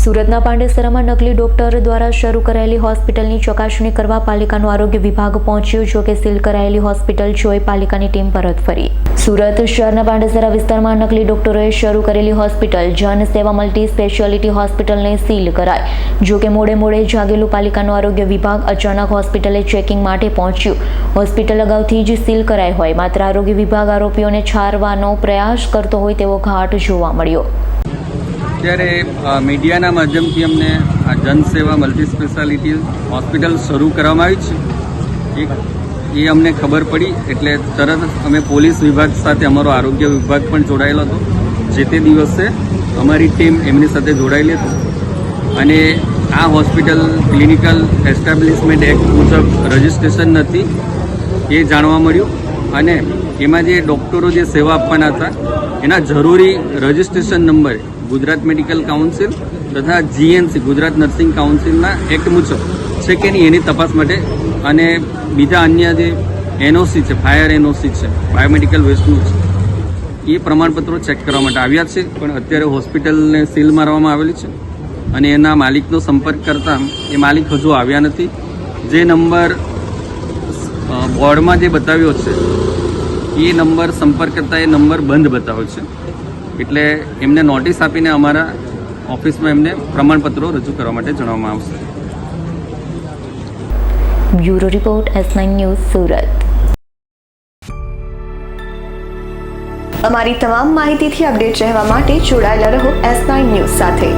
સુરતના પાંડેસરામાં નકલી ડોક્ટર દ્વારા શરૂ કરાયેલી હોસ્પિટલની ચકાસણી કરવા પાલિકાનો આરોગ્ય વિભાગ પહોંચ્યો, જો કે સીલ કરાયેલી હોસ્પિટલ જોઈ પાલિકાની ટીમ પરત ફરી. સુરત શહેરના પાંડેસરા વિસ્તારમાં નકલી ડોક્ટરોએ શરૂ કરેલી હોસ્પિટલ જન સેવા મલ્ટી સ્પેશિયાલિટી હોસ્પિટલને સીલ કરાઈ. જો કે મોડે મોડે જાગેલું પાલિકાનું આરોગ્ય વિભાગ અચાનક હોસ્પિટલે ચેકિંગ માટે પહોંચ્યું. હોસ્પિટલ અગાઉથી જ સીલ કરાઈ હોય, માત્ર આરોગ્ય વિભાગ આરોપીઓને છારવાનો પ્રયાસ કરતો હોય તેવો ઘાટ જોવા મળ્યો. ત્યારે અ, મીડિયાના માધ્યમથી અમને આ જનસેવા મલ્ટી સ્પેશિયાલિટી હોસ્પિટલ શરૂ કરવામાં આવી છે. એ અમને ખબર પડી એટલે તરત અમે પોલીસ વિભાગ સાથે અમારો આરોગ્ય વિભાગ પણ જોડાયેલો હતો. જે તે દિવસે અમારી ટીમ એમની સાથે જોડાયેલી હતી. અને આ હોસ્પિટલ ક્લિનિકલ એસ્ટાબ્લિશમેન્ટ એક્ટ મુજબ રજિસ્ટ્રેશન નથી એ જાણવા મળ્યું. અને એમાં જે ડૉક્ટરો જે સેવા આપવાના હતા, એના જરૂરી registration number Gujarat medical council તથા જીએનસી, ગુજરાત નર્સિંગ કાઉન્સિલના એક્ટ મુજબ છે કે નહીં એની તપાસ માટે અને બીજા અન્ય જે એનઓસી છે, ફાયર એનઓસી છે, બાયોમેડિકલ વેસ્ટનું છે, એ પ્રમાણપત્રો ચેક કરવા માટે આવ્યા છે. પણ અત્યારે હોસ્પિટલને સીલ મારવામાં આવેલી છે અને એના માલિકનો સંપર્ક કરતાં એ માલિક હજુ આવ્યા નથી. જે નંબર બોર્ડમાં જે બતાવ્યો છે, એ નંબર સંપર્ક કરતાં એ નંબર બંધ બતાવ્યો છે. એટલે એમને નોટિસ આપીને અમારા ઓફિસમાં એમને પ્રમાણપત્રો રજૂ કરવા માટે જણાવવામાં આવશે. Bureau report S nine news Surat. અમારી તમામ માહિતીથી અપડેટ રહેવા માટે જોડાયેલા રહો એસ નાઇન ન્યૂઝ સાથે.